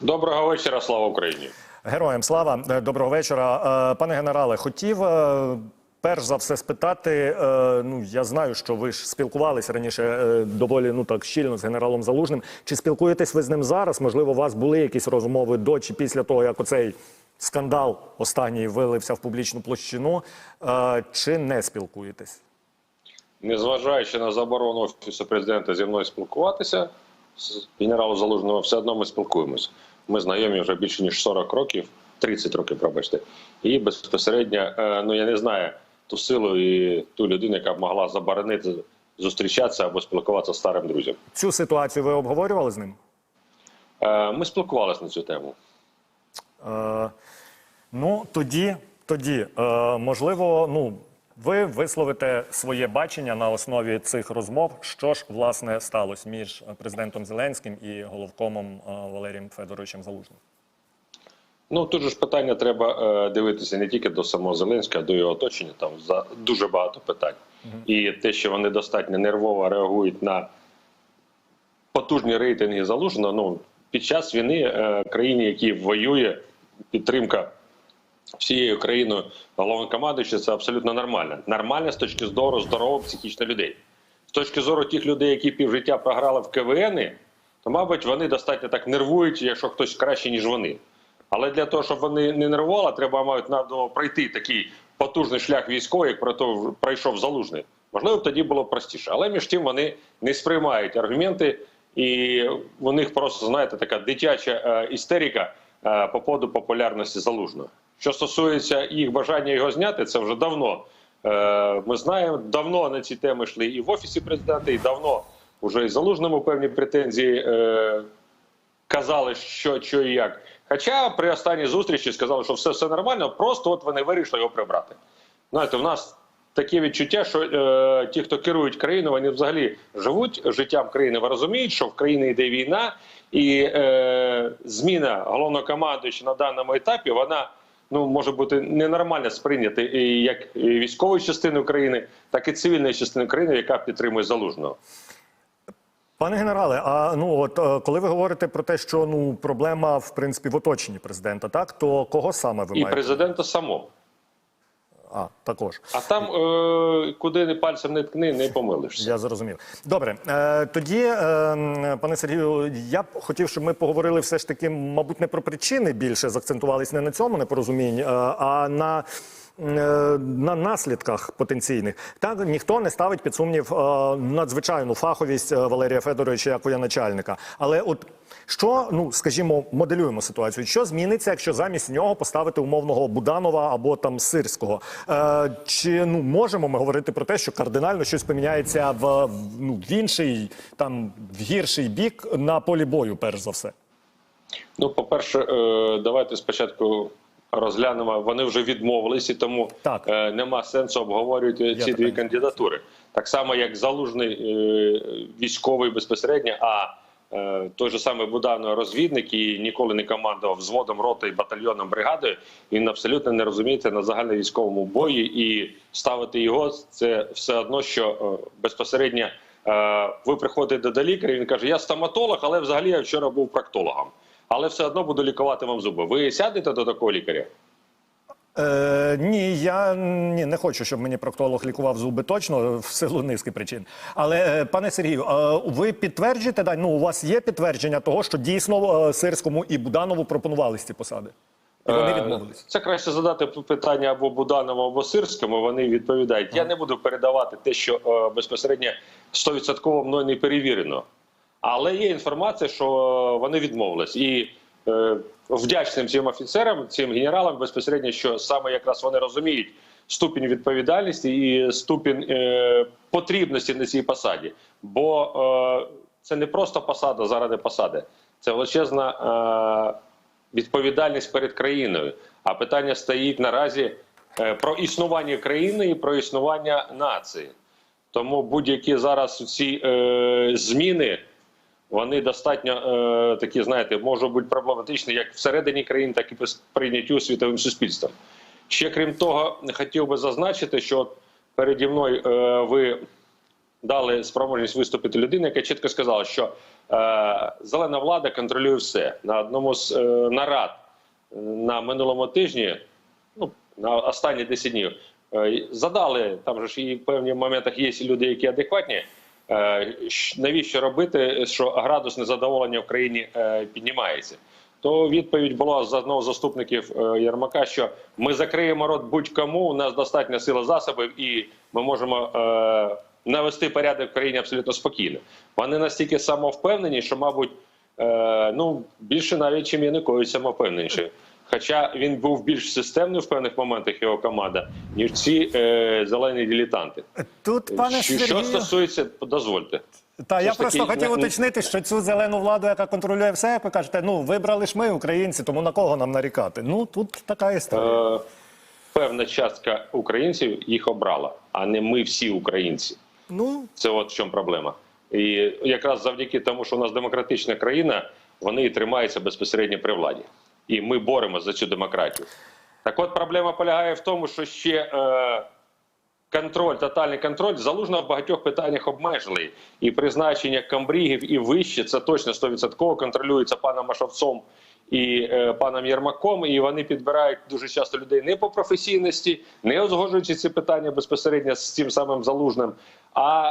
Доброго вечора, слава Україні. Героям слава Е, доброго вечора, Е, пане генерале. Хотів е, перш за все спитати. Ну я знаю, що ви ж спілкувалися раніше доволі ну так щільно з генералом Залужним. Чи спілкуєтесь ви з ним зараз? Можливо, у вас були якісь розмови до чи після того, як оцей скандал останній вилився в публічну площину? Чи не спілкуєтесь? Незважаючи на заборону офісу президента зі мною спілкуватися з генералом Залужним, все одно ми спілкуємося. Ми знайомі вже більше ніж 40 років, 30 років, пробачте. І безпосередньо, е, ну я не знаю ту силу і ту людину, яка б могла заборонити зустрічатися або спілкуватися з старим друзям. Цю ситуацію ви обговорювали з ним? Е, Ми спілкувалися на цю тему. Е, ну тоді, тоді е, можливо, ну ви висловите своє бачення на основі цих розмов. Що ж власне сталося між президентом Зеленським і головкомом е, Валерієм Федоровичем Залужним? Ну тут же ж питання треба е, дивитися не тільки до самого Зеленського, а до його оточення. Там за дуже багато питань. І те, що вони достатньо нервово реагують на потужні рейтинги залужено. Ну під час війни е, країні, які воює, підтримка всією країною головнокомандуюча, це абсолютно нормально. Нормально з точки зору здорового психічно людей. З точки зору тих людей, які півжиття програли в КВН, то, мабуть, вони достатньо так нервують, якщо хтось краще, ніж вони. Але для того, щоб вони не нервували, треба мають надо пройти такий потужний шлях військовий, як пройшов залужний. Можливо, тоді було простіше. Але між тим вони не сприймають аргументи, і у них просто знаєте така дитяча е, істерика е, по поводу популярності залужного. Що стосується їх бажання його зняти, це вже давно. Е, ми знаємо, давно на ці теми йшли і в офісі президента, і давно вже і залужному певні претензії е, казали, що, що і як. Хоча при останній зустрічі сказали, що все все нормально, просто от вони вирішили його прибрати. Знаєте, в нас таке відчуття, що е, ті, хто керують країною, вони взагалі живуть життям країни. Ви розуміють, що в країні йде війна, і е, зміна головнокомандуючого на даному етапі вона. Ну, може бути ненормально сприйняти і як військової частини України, так і цивільної частини країни, яка підтримує залужного. Пане генерале, а ну от е, коли ви говорите про те, що ну проблема в принципі в оточенні президента, так то кого саме ви І маєте? президента самого. А також. А там, е, куди не пальцем не ткни, не помилишся. Я зрозумів. Добре, е, тоді, е, пане Сергію, я б хотів, щоб ми поговорили все ж таки, мабуть, не про причини більше закцентувались не на цьому непорозумінні, е, а на. Е, На наслідках потенційних так ніхто не ставить під сумнів е, надзвичайну фаховість е, Валерія Федоровича як воєначальника. Але от що, ну скажімо, моделюємо ситуацію, що зміниться, якщо замість нього поставити умовного Буданова або там Сирського? Чи ну можемо ми говорити про те, що кардинально щось поміняється в, ну, в інший там в гірший бік на полі бою, перш за все? Ну, по-перше, е, давайте спочатку розглянемо. Вони вже відмовились, і тому Так. е, нема сенсу обговорювати ці дві кандидатури. Так само, як залужний е, військовий безпосередньо, а е, той же самий Буданов розвідник і ніколи не командував взводом роти і батальйоном бригадою. Він абсолютно не розуміється на загальновійськовому бої, і ставити його це все одно, що е, безпосередньо. е, Ви приходите до лікаря, він каже: Я стоматолог, але взагалі я вчора був проктологом. Але все одно буду лікувати вам зуби. Ви сядете до такого лікаря? Е, ні, я ні, не хочу, щоб мені проктолог лікував зуби точно в силу низки причин. Але е, пане Сергію, е, ви підтверджуєте, да, ну у вас є підтвердження того, що дійсно е, Сирському і Буданову пропонували ці посади? І вони Е, відмовились. Це краще задати питання або Буданову, або Сирському. Вони відповідають. Я не буду передавати те, що е, безпосередньо 100% мною не перевірено. Але є інформація, що вони відмовились. І е, вдячним цим офіцерам, цим генералам безпосередньо, що саме якраз вони розуміють ступінь відповідальності і ступінь е, потрібності на цій посаді. Бо е, це не просто посада заради посади, це величезна е, відповідальність перед країною. А питання стоїть наразі е, про існування країни і про існування нації. Тому будь-які зараз ці е, зміни вони достатньо е, такі, знаєте, можуть бути проблематичні як всередині країни, так і по сприйняттю світовим суспільством. Ще крім того, хотів би зазначити, що переді мною е, ви дали спроможність виступити людині, яка чітко сказала, що е, зелена влада контролює все на одному з е, нарад е, на минулому тижні. Ну на останні 10 днів е, задали там же ж і в певних моментах є люди, які адекватні. Е, навіщо робити, що градус незадоволення в країні е, піднімається? То відповідь була з одного заступників е, Єрмака, що ми закриємо рот будь-кому. У нас достатня сила засобів, і ми можемо е, навести порядок в країні абсолютно спокійно. Вони настільки самовпевнені, що, мабуть, е, ну більше навіть чим Янукович самовпевненіший. Хоча він був більш системним в певних моментах його команда, ніж ці е, зелені дилетанти. Тут, пане що, що стосується, дозвольте. та я просто таки, хотів уточнити, що цю зелену владу, яка контролює все, як ви кажете, ну вибрали ж ми, українці, тому на кого нам нарікати? Ну тут така історія. Е, певна частка українців їх обрала, а не ми всі українці. Ну Це от в чому проблема. І якраз завдяки тому, що у нас демократична країна, вони і тримаються безпосередньо при владі. І ми боремося за цю демократію. Так от проблема полягає в тому, що ще е, контроль, тотальний контроль залужно в багатьох питаннях обмежили. І призначення камбрігів і вище це точно 100% контролюється паном Машовцом і е, паном Єрмаком. І вони підбирають дуже часто людей не по професійності, не узгоджуючи ці питання безпосередньо з цим самим залужним. А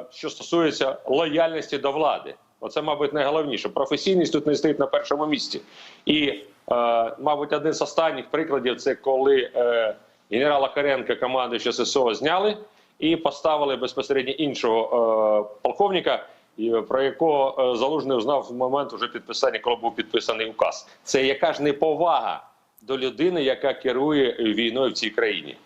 е, що стосується лояльності до влади, оце, мабуть, найголовніше. Професійність тут не стоїть на першому місці. І, е, мабуть, один з останніх прикладів це коли е, генерала Харенка командуюча ССО зняли і поставили безпосередньо іншого е, полковника. Про якого е, залужний узнав в момент уже підписання, коли був підписаний указ. Це яка ж неповага до людини, яка керує війною в цій країні.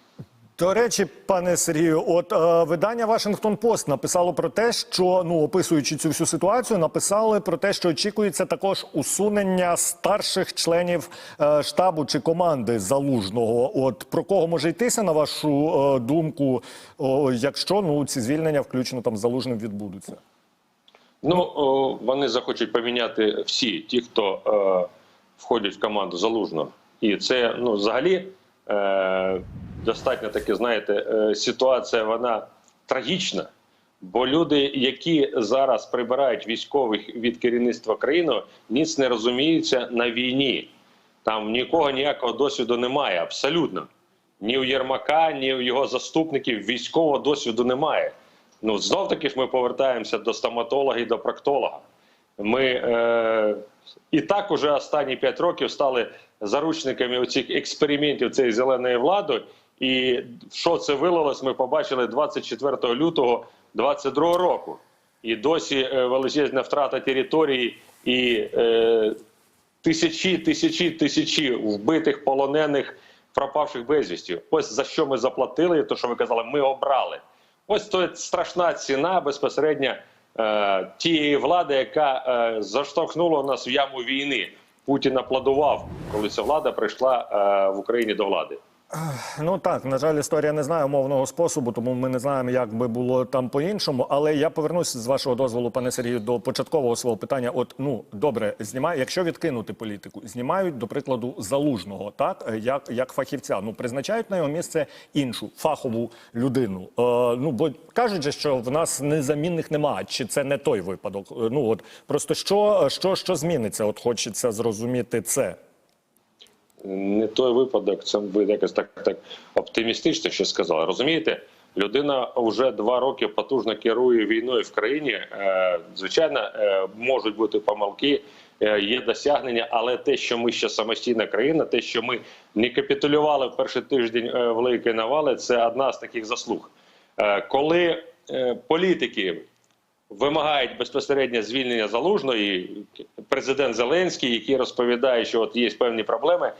До речі, пане Сергію, от е, видання Вашингтон Пост написало про те, що ну описуючи цю всю ситуацію, написали про те, що очікується також усунення старших членів е, штабу чи команди залужного. От про кого може йтися на вашу е, думку, о, якщо ну ці звільнення, включно там залужним, відбудуться? Ну о, вони захочуть поміняти всі ті, хто е, входять в команду залужного. І це ну взагалі е, достатньо таки, знаєте, е, ситуація вона трагічна. Бо люди, які зараз прибирають військових від керівництва країни, ніц не розуміються на війні. Там нікого ніякого досвіду немає, абсолютно. Ні у Єрмака, ні у його заступників військового досвіду немає. Ну знов таки ж ми повертаємося до стоматолога і до проктолога. Ми е, і так уже останні п'ять років стали заручниками оцих експериментів цієї зеленої влади. І що це вилилось, ми побачили 24 лютого 22 року. І досі е, величезна втрата території і е, тисячі, тисячі, тисячі вбитих, полонених, пропавших безвісті. Ось за що ми заплатили, то що ви казали, ми обрали. Ось то страшна ціна безпосередньо е, тієї влади, яка е, заштовхнула нас в яму війни. Путін аплодував, коли ця влада прийшла е, в Україні до влади. Ну так, на жаль, історія не знає умовного способу, тому ми не знаємо, як би було там по-іншому. Але я повернусь з вашого дозволу, пане Сергію, до початкового свого питання. От ну добре, знімає, якщо відкинути політику, знімають до прикладу залужного, так як, як фахівця. Ну призначають на його місце іншу фахову людину. Е, ну бо кажуть же, що в нас незамінних немає. Чи це не той випадок? Е, Ну от просто що, що, що зміниться? От хочеться зрозуміти це. Не той випадок, це ви якось так, так оптимістично що сказали. Розумієте, людина вже два роки потужно керує війною в країні. Е, звичайно, е, можуть бути помилки, е, є досягнення, але те, що ми ще самостійна країна, те, що ми не капітулювали в перший тиждень великої навали, це одна з таких заслуг. Коли політики вимагають безпосередньо звільнення залужної президент Зеленський, який розповідає, що от є певні проблеми.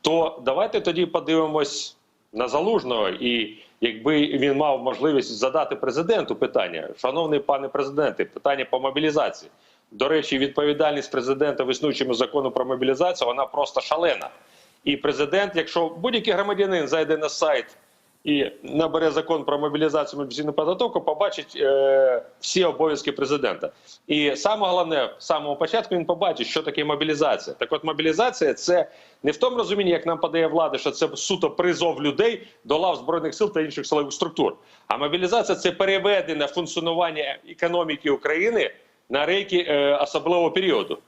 То давайте тоді подивимось на залужного, і якби він мав можливість задати президенту питання, шановний пане президенте, питання по мобілізації. До речі, відповідальність президента в існуючому закону про мобілізацію вона просто шалена. І президент, якщо будь-який громадянин зайде на сайт і набере закон про мобілізацію мобілізаційну підготовку, побачить е, всі обов'язки президента. І саме головне, з самого початку він побачить, що таке мобілізація. Так, от мобілізація це не в тому розумінні, як нам подає влада, що це суто призов людей до лав збройних сил та інших силових структур. А мобілізація це переведення функціонування економіки України на рейки е, особливого періоду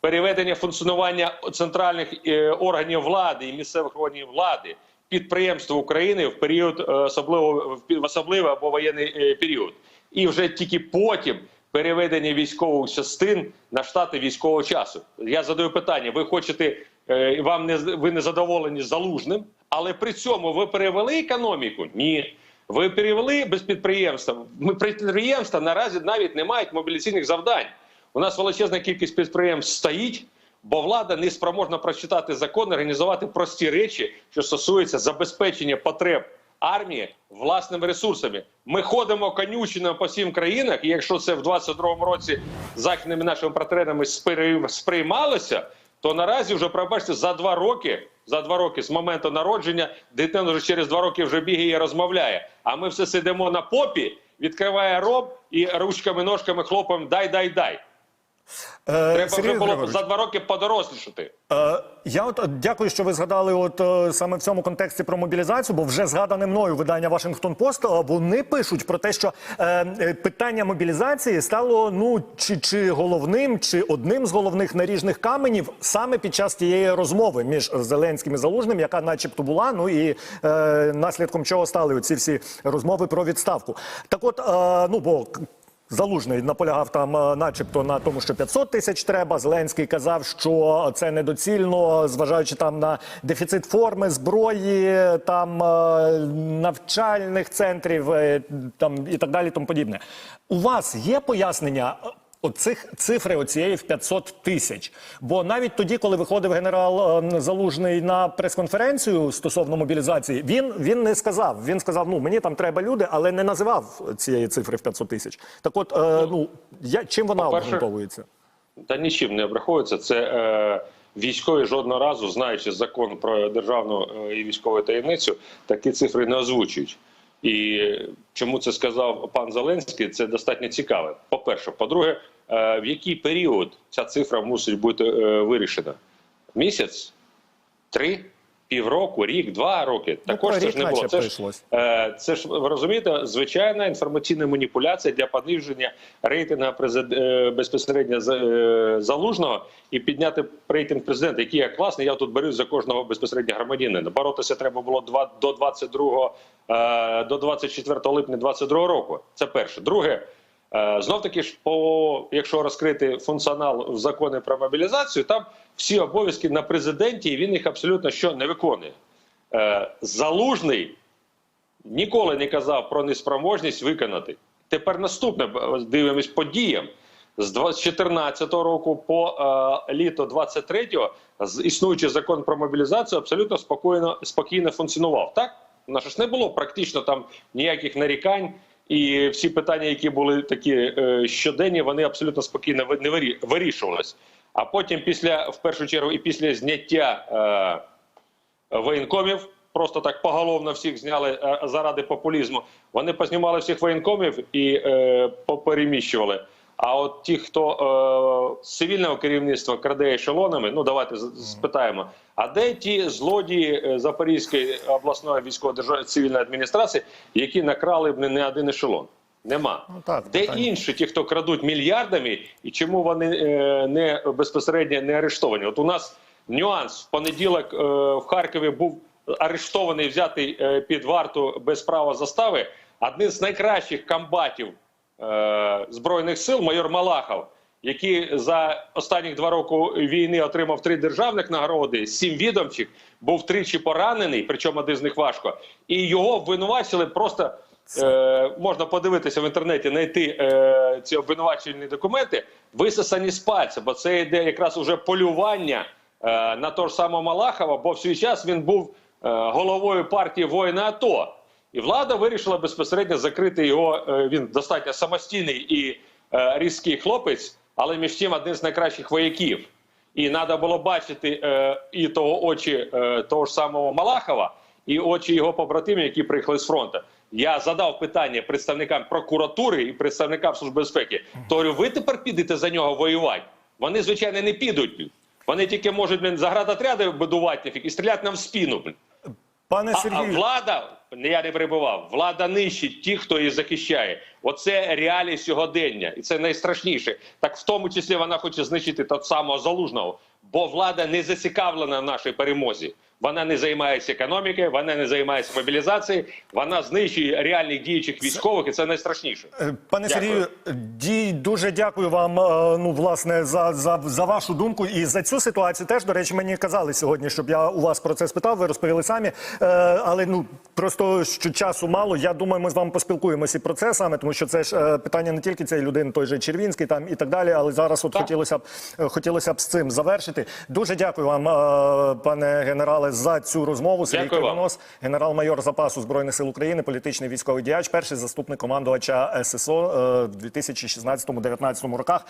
переведення функціонування центральних е, органів влади і місцевих органів влади підприємств України в період е, особливо в особливий або воєнний е, період, і вже тільки потім переведення військових частин на штати військового часу. Я задаю питання: ви хочете е, вам не ви не задоволені залужним, але при цьому ви перевели економіку? Ні. Ви перевели без підприємства. Ми підприємства наразі навіть не мають мобілізаційних завдань. У нас величезна кількість підприємств стоїть, бо влада не спроможна прочитати закон, організувати прості речі, що стосуються забезпечення потреб армії власними ресурсами. Ми ходимо конючено по всім країнах, і якщо це в 22-му році західними нашими партнерами спри- сприймалося, то наразі вже пробачте за два роки. За два роки з моменту народження дитина вже через два роки вже бігає і розмовляє. А ми все сидимо на попі, відкриває роб і ручками, ножками хлопаємо дай, дай, дай. Е, Треба Сергій вже було Григорович, за два роки подорослішати. Е, я от е, дякую, що ви згадали от е, саме в цьому контексті про мобілізацію, бо вже згадане мною видання Вашингтон Пост. е, Вони пишуть про те, що е, е, питання мобілізації стало ну чи, чи головним, чи одним з головних наріжних каменів саме під час тієї розмови між Зеленським і Залужним, яка, начебто, була. Ну і е, наслідком чого стали оці всі розмови про відставку. Так, от е, ну бо. Залужний наполягав там, е, начебто, на тому, що 500 тисяч треба. Зеленський казав, що це недоцільно, зважаючи там на дефіцит форми, зброї, там е, навчальних центрів, е, там і так далі, тому подібне. У вас є пояснення? Оцих цифри оцієї в 500 тисяч. Бо навіть тоді, коли виходив генерал е, Залужний на прес-конференцію стосовно мобілізації, він, він не сказав. Він сказав: ну мені там треба люди, але не називав цієї цифри в 500 тисяч. Так, от е, ну я чим вона обґрунтовується? Та нічим не обраховується. Це е, військові жодного разу, знаючи закон про державну е, і військову таємницю, такі цифри не озвучують. І чому це сказав пан Зеленський, це достатньо цікаве. По-перше, по-друге, е, в який період ця цифра мусить бути е, вирішена? Місяць, три, півроку, рік, два роки. Також це ж не було. Це ж. Е, Це ж ви розумієте, звичайна інформаційна маніпуляція для пониження рейтингу президент безпосередньо за- е, залужного і підняти рейтинг президента, який я класний. Я тут борюсь за кожного безпосередньо громадянина. Боротися треба було два до 22 е, до 24 липня 22 року. Це перше. Друге. Е, Знов таки ж, по якщо розкрити функціонал в законі про мобілізацію, там всі обов'язки на президенті, і він їх абсолютно що не виконує. Е, Залужний ніколи не казав про неспроможність виконати. Тепер наступне дивимось по діям. З 2014 року по е, літо 23-го існуючий закон про мобілізацію абсолютно спокійно спокійно функціонував. Так у нас ж не було практично там ніяких нарікань, і всі питання, які були такі е, щоденні, вони абсолютно спокійно не вирі- вирішувались. А потім, після в першу чергу, і після зняття. Е, воєнкомів. Просто так поголовно всіх зняли е, заради популізму. Вони познімали всіх воєнкомів і е, попереміщували. А от ті, хто е, з цивільного керівництва краде ешелонами, ну давайте спитаємо. А де ті злодії е, Запорізької обласної військово цивільної адміністрації, які накрали б не, не один ешелон? Нема. Ну, так, де питання. інші, ті, хто крадуть мільярдами, і чому вони е, не безпосередньо не арештовані? От у нас нюанс в понеділок е, в Харкові був арештований, взятий е, під варту без права застави. Один з найкращих комбатів е, збройних сил, майор Малахов, який за останні два роки війни отримав три державних нагороди, сім відомчих, був тричі поранений, причому один з них важко, і його обвинувачили просто. Е, можна подивитися в інтернеті, знайти е, ці обвинувачувальні документи, висосані з пальця, бо це йде якраз уже полювання е, на того ж самого Малахова, бо в свій час він був е, головою партії воїна АТО. І влада вирішила безпосередньо закрити його. е, він достатньо самостійний і е, різкий хлопець, але між тим один з найкращих вояків. І треба було бачити е, і того очі е, того ж самого Малахова, і очі його побратимів, які приїхали з фронту. Я задав питання представникам прокуратури і представникам служби безпеки. То говорю, ви тепер підете за нього воювати? Вони звичайно не підуть. Вони тільки можуть заградотряди будувати і стріляти нам в спину. Пане А, а Сергію, влада, я не перебував, влада нищить ті, хто її захищає. Оце реалії сьогодення, і це найстрашніше. Так в тому числі вона хоче знищити того самого залужного, бо влада не зацікавлена в нашій перемозі. Вона не займається економікою, вона не займається мобілізацією, вона знищує реальних діючих військових, і це найстрашніше. Е, Пане Сергію, дій дуже дякую вам. е, Ну, власне, за, за, за вашу думку і за цю ситуацію. Теж до речі, мені казали сьогодні, щоб я у вас про це спитав. Ви розповіли самі. Е, але ну просто що часу мало. Я думаю, ми з вами поспілкуємося про це саме, тому що це ж е, питання не тільки цієї людини, той же Червінський там і так далі. Але зараз от Так. хотілося б е, хотілося б з цим завершити. Дуже дякую вам, е, пане генерале, за цю розмову. Сергій Кривонос, генерал-майор запасу збройних сил України, політичний військовий діяч, перший заступник командувача ССО в 2016-2019 роках.